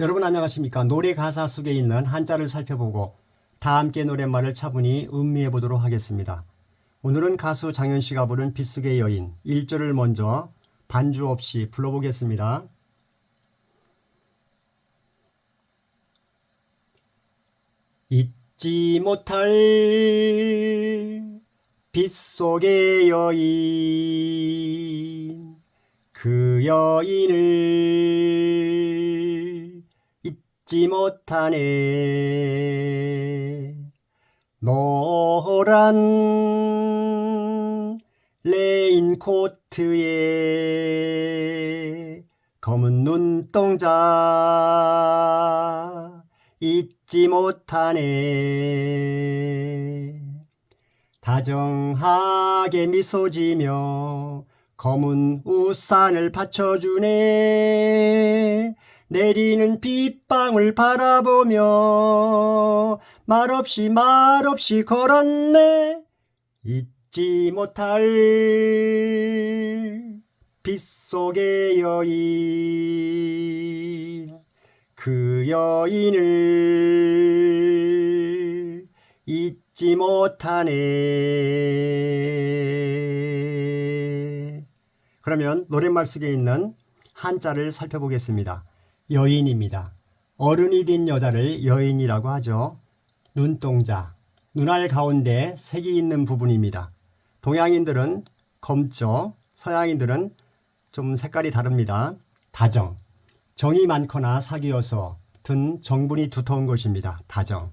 여러분 안녕하십니까? 노래 가사 속에 있는 한자를 살펴보고 다 함께 노랫말을 차분히 음미해 보도록 하겠습니다. 오늘은 가수 장현 씨가 부른 빗속의 여인 1절을 먼저 반주 없이 불러보겠습니다. 잊지 못할 빗속의 여인 그 여인을 잊지 못하네. 노란 레인코트에 검은 눈동자 잊지 못하네. 다정하게 미소 지며 검은 우산을 받쳐주네 내리는 빗방울 바라보며 말없이 말없이 걸었네 잊지 못할 빗속의 여인 그 여인을 잊지 못하네. 그러면 노랫말 속에 있는 한자를 살펴보겠습니다. 여인입니다. 어른이 된 여자를 여인이라고 하죠. 눈동자, 눈알 가운데 색이 있는 부분입니다. 동양인들은 검죠. 서양인들은 좀 색깔이 다릅니다. 다정, 정이 많거나 사귀어서 든 정분이 두터운 것입니다. 다정.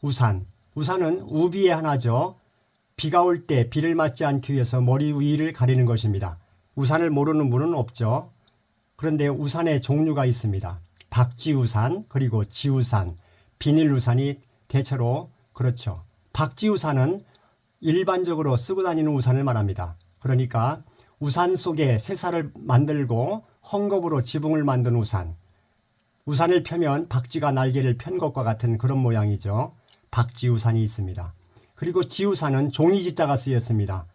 우산. 우산은 우비의 하나죠. 비가 올 때 비를 맞지 않기 위해서 머리 위를 가리는 것입니다. 우산을 모르는 분은 없죠. 그런데 우산의 종류가 있습니다. 박지우산, 그리고 지우산, 비닐우산이 대체로 그렇죠. 박지우산은 일반적으로 쓰고 다니는 우산을 말합니다. 그러니까 우산 속에 새살을 만들고 헝겊으로 지붕을 만든 우산. 우산을 펴면 박쥐가 날개를 편 것과 같은 그런 모양이죠. 박쥐우산이 있습니다. 그리고 지우산은 종이지자가 쓰였습니다.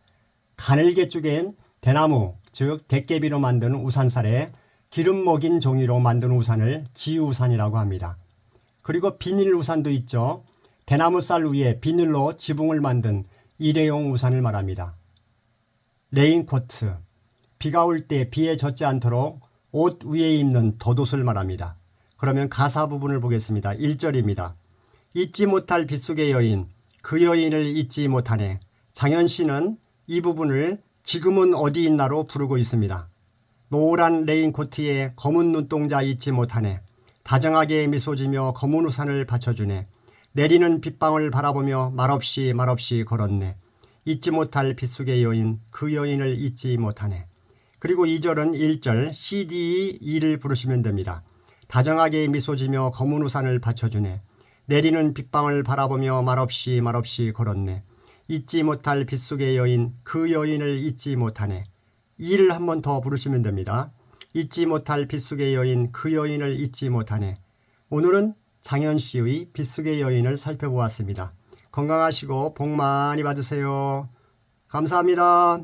가늘게 쪼갠 대나무, 즉 대깨비로 만든 우산살에 기름 먹인 종이로 만든 우산을 지우산이라고 합니다. 그리고 비닐 우산도 있죠. 대나무 쌀 위에 비닐로 지붕을 만든 일회용 우산을 말합니다. 레인코트. 비가 올 때 비에 젖지 않도록 옷 위에 입는 덧옷을 말합니다. 그러면 가사 부분을 보겠습니다. 1절입니다. 잊지 못할 빗속의 여인, 그 여인을 잊지 못하네. 장현 씨는 이 부분을 지금은 어디 있나로 부르고 있습니다. 노란 레인코트에 검은 눈동자 잊지 못하네. 다정하게 미소 지며 검은 우산을 받쳐주네. 내리는 빗방울 바라보며 말없이 말없이 걸었네. 잊지 못할 빗속의 여인, 그 여인을 잊지 못하네. 그리고 2절은 1절 CD 2를 부르시면 됩니다. 다정하게 미소 지며 검은 우산을 받쳐주네. 내리는 빗방울 바라보며 말없이 말없이 걸었네. 잊지 못할 빗속의 여인, 그 여인을 잊지 못하네. 2를 한 번 더 부르시면 됩니다. 잊지 못할 빗속의 여인, 그 여인을 잊지 못하네. 오늘은 장현 씨의 빗속의 여인을 살펴보았습니다. 건강하시고 복 많이 받으세요. 감사합니다.